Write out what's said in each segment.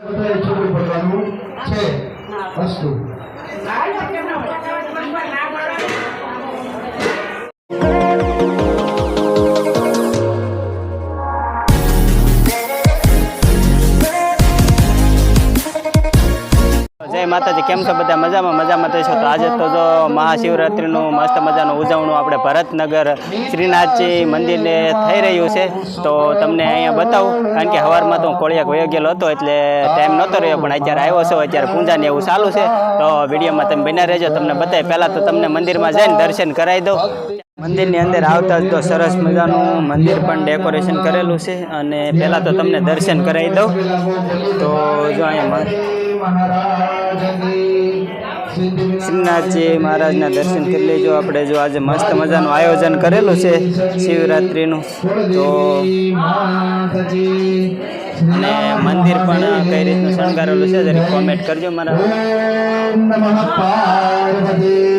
બધાએ છૂટું પડવાનું છે. વસ્તુ જય માતાજી કેમ છો? બધા મજામાં? મજામાં છો તો આજે તો જો મહાશિવરાત્રિનું મસ્ત મજાનું ઉજવણું આપણે ભરતનગર શ્રીનાથજી મંદિરને થઈ રહ્યું છે. તો તમને અહીંયા બતાવું, કારણ કે સવારમાં તો હું કોળિયાક વયો ગયેલો હતો એટલે ટાઈમ નહોતો રહ્યો, પણ અત્યારે આવ્યો છો, અત્યારે પૂજાને એવું ચાલુ છે. તો વિડીયોમાં તમે બના રહેજો, તમને બતાવી પહેલાં તો તમને મંદિરમાં જઈને દર્શન કરાવી દઉં. મંદિરની અંદર આવતા જ તો સરસ મજાનું મંદિર પણ ડેકોરેશન કરેલું છે અને પહેલાં તો તમને દર્શન કરાવી દઉં. તો જો અહીંયા શ્રીનાથજી મહારાજના દર્શન કરી લેજો. આપણે જો આજે મસ્ત મજાનું આયોજન કરેલું છે શિવરાત્રિનું. તો અને મંદિર પણ કઈ રીતનું શણગારેલું છે જરી કોમેન્ટ કરજો મારા. નમઃ પાર્વતી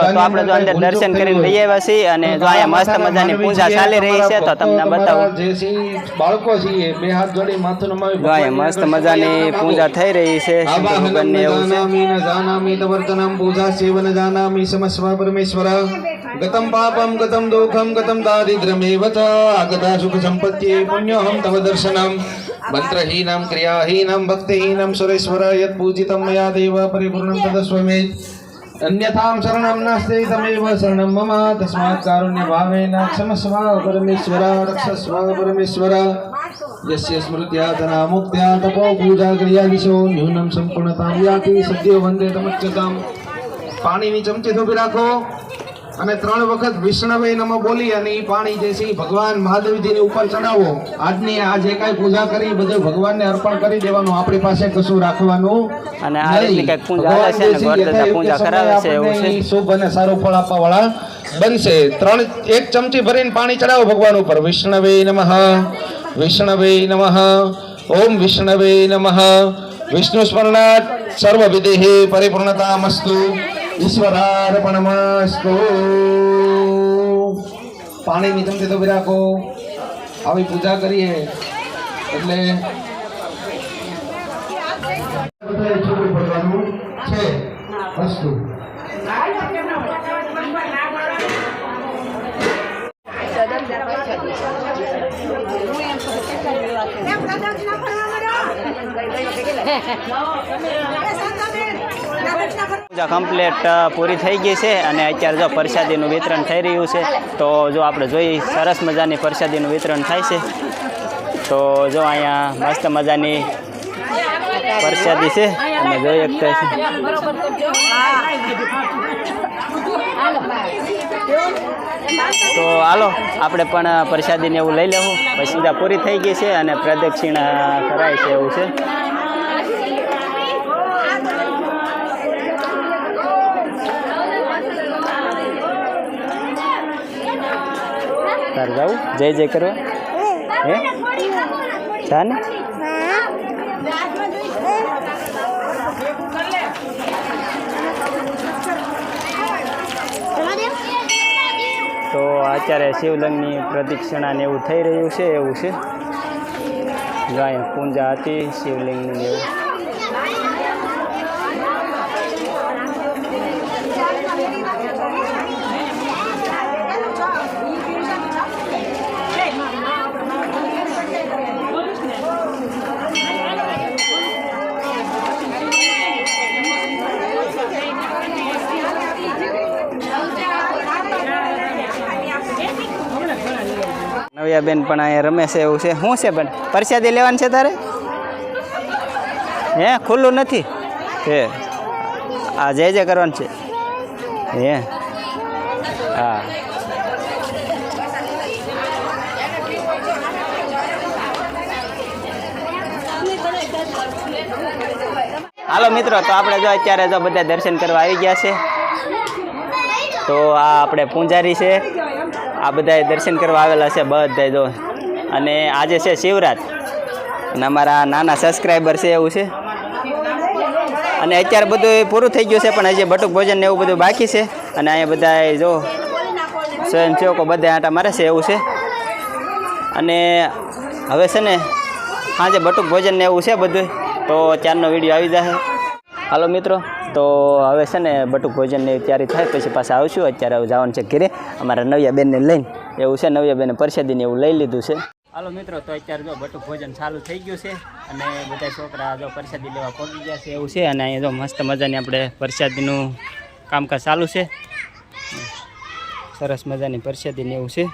મિત્રો તો આપણે જો અંદર દર્શન કરીને લઈ આવ્યા છીએ અને જો અહીંયા મસ્ત મજાની પૂજા ચાલી રહી છે તો તમને બતાવું. બાળકો છીએ બે હાથ જોડી માથું નમાવી જો અહીંયા મસ્ત મજાની પૂજા થઈ રહી છે ભગવાનને એવું છે. જાનામી તવર્તનમ પૂજા સેવન જાનામી સમસ્વ પરમેશ્વર. ગતમ પાપમ ગતમ દુઃખમ ગતમ દારિદ્રમેવ ચ આગતા સુખ સંપત્તિ પુણ્યહમ તવ દર્શનમ. મંત્રહીનમ ક્રિયાહીનમ ભક્તિહીનમ સુરેશ્વર યત પૂજિતમ મયા દેવ પરિપૂર્ણમ તદસ્વમે અન્યથામ શરણમ નાસ્તે તમેવ શરણમ મમ તસ્માત કારુણ્ય ભાવેન ક્ષમસ્વ પરમેશ્વર રક્ષસ્વ પરમેશ્વર યસ્ય સ્મૃત્યા તના મુક્ત્યા તપો પૂજા ક્રિયાદિશો ન્યૂનમ સંપૂર્ણતા યાતિ સદ્યો વંદે તમચ્ચતામ પાણીની ચમચી ધોબી રાખો અને ત્રણ વખત વિષ્ણવે નમઃ બોલી અને એ પાણી જે છે ભગવાન મહાદેવજીની ઉપર ચડાવો. આજની આ જે કાંઈ પૂજા કરી બધું ભગવાનને અર્પણ કરી દેવાનું. આપણી પાસે કશું રાખવાનું અને આ રીતની કંઈક પૂજા છે ને ભગવાન જે ગોરધજા છે પૂજા કરાવે છે એવું છે? શુભ અને સારું ફળ આપવા વાળા બનશે. ત્રણ એક ચમચી ભરીને પાણી ચડાવો ભગવાન ઉપર. વિષ્ણવે નમઃ વિષ્ણવે નમઃ ઓમ વિષ્ણવે નમઃ. વિષ્ણુ સ્મરણાત સર્વ વિધિ પરિપૂર્ણતામસ્તુ ઈશ્વરાર્પણમસ્તુ. પાણીની ચમચી તો રાખો. આવી પૂજા કરીએ. એટલે છે. વસ્તુ પૂજા કમ્પ્લીટ પૂરી થઈ ગઈ છે અને અત્યારે જો પ્રસાદીનું વિતરણ થઈ રહ્યું છે, તો જો આપણે જોઈએ સરસ મજાની પ્રસાદીનું વિતરણ થાય છે. તો જો અહીંયા મસ્ત મજાની પ્રસાદી છે, અને જોઈ શકતા તો હાલો, આપણે પણ પ્રસાદીને એવું લઈ લેવું. પછી પૂરી થઈ ગઈ છે અને પ્રદક્ષિણા કરાય છે એવું છે. તાર જાવું જય જય કરવા. હે? જા ને. તો અત્યારે શિવલંગની પ્રદક્ષિણા ને એવું થઈ રહ્યું છે, એવું છે. અહીંયા પૂજા હતી, શિવલિંગની. એવું નવ્યાબેન પણ અહીંયા રમે છે એવું છે. શું છે બેન પ્રસાદી લેવાની છે તારે? હે? ખુલ્લું નથી? હે. આ જય જય કરવાનું છે. હે. હા. હાલો મિત્રો, તો આપણે જો અત્યારે જો બધા દર્શન કરવા આવી ગયા છે, તો આ આપણે પૂંજારી છે. આ બધાએ દર્શન કરવા આવેલા છે બધા જો. અને આજે છે શિવરાત. અને અમારા નાના સબસ્ક્રાઈબર છે એવું છે. અને અત્યારે બધું પૂરું થઈ ગયું છે, પણ હજી બટુક ભોજન ને એવું બધું બાકી છે. અને અહીંયા બધા જો સ્વયંસેવકો બધા આટા મારે છે એવું છે. અને હવે છે ને સાંજે બટુક ભોજન ને એવું છે બધું તો ત્યારનો વીડિયો આવી જશે હાલો મિત્રો, તો હવે છે ને બટુક ભોજનની તૈયારી થાય, પછી પાછા આવશું. અત્યારે હવે જવાનું છે ઘરે. અમારા નવ્યા બેનને લઈને. એવું છે, નવ્યા બેને પરસાદીને એવું લઈ લીધું છે. હાલો મિત્રો, તો અત્યારે જો બટુક ભોજન ચાલુ થઈ ગયું છે અને બધા છોકરા જો પરસાદી લેવા પહોંચી ગયા છે એવું છે અને અહીંયા જો મસ્ત મજાની આપણે પરસાદીનું કામકાજ ચાલુ છે. સરસ મજાની પરસાદીને એવું છે.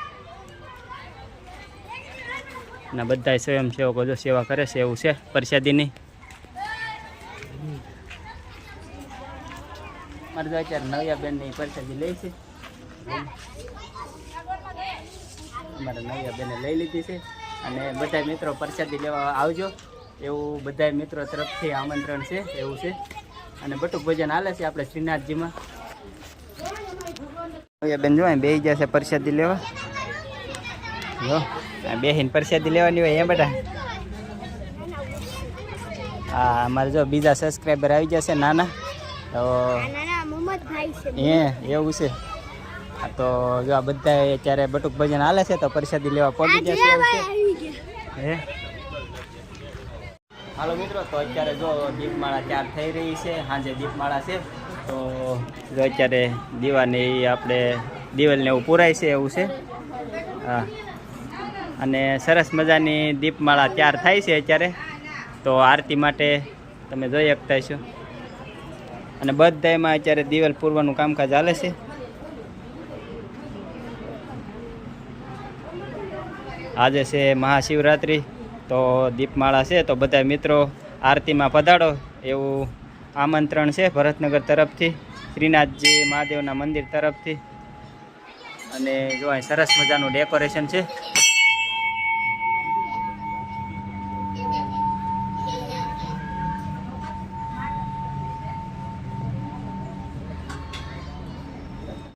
અને બધા સ્વયંસેવકો જો સેવા કરે છે એવું છે પરસાદીની. મારે તો અત્યારે નવ્યા બેનની પરસાદી લઈ છે. મારે નવ્યા બેને લઈ લીધી છે. અને બધા મિત્રો પરસાદી લેવા આવજો. એવું બધા મિત્રો તરફથી આમંત્રણ છે, એવું છે. અને બટુક ભોજન હાલે છે આપણે શ્રીનાથજીમાં. બેન જો બે જશે પરસાદી લેવા. જો બેહીને પરસાદી લેવાની હોય એ બધા હા, અમારે જો બીજા સબસ્ક્રાઈબર આવી જશે નાના. તો એ એવું છે. હા તો જો આ બધા અત્યારે બટુક ભજન હાલે છે તો પરસાદી લેવા જશે એવું છે. હે? હાલો મિત્રો તો અત્યારે જો દીપમાળા ચાર થઈ રહી છે સાંજે દીપમાળા છે તો જો અત્યારે દીવાને એ આપણે દિવાલને એવું પૂરાય છે એવું છે. હા. અને સરસ મજાની દીપમાળા તૈયાર થાય છે અત્યારે. તો આરતી માટે તમે જોઈ શકતા છો અને બધામાં અત્યારે દિવેલ પૂરવાનું કામકાજ ચાલે છે. આજે છે મહાશિવરાત્રિ, તો દીપમાળા છે, તો બધા મિત્રો આરતીમાં પધાડો એવું આમંત્રણ છે ભરતનગર તરફથી, શ્રીનાથજી મહાદેવના મંદિર તરફથી. અને જો અહીં સરસ મજાનું ડેકોરેશન છે.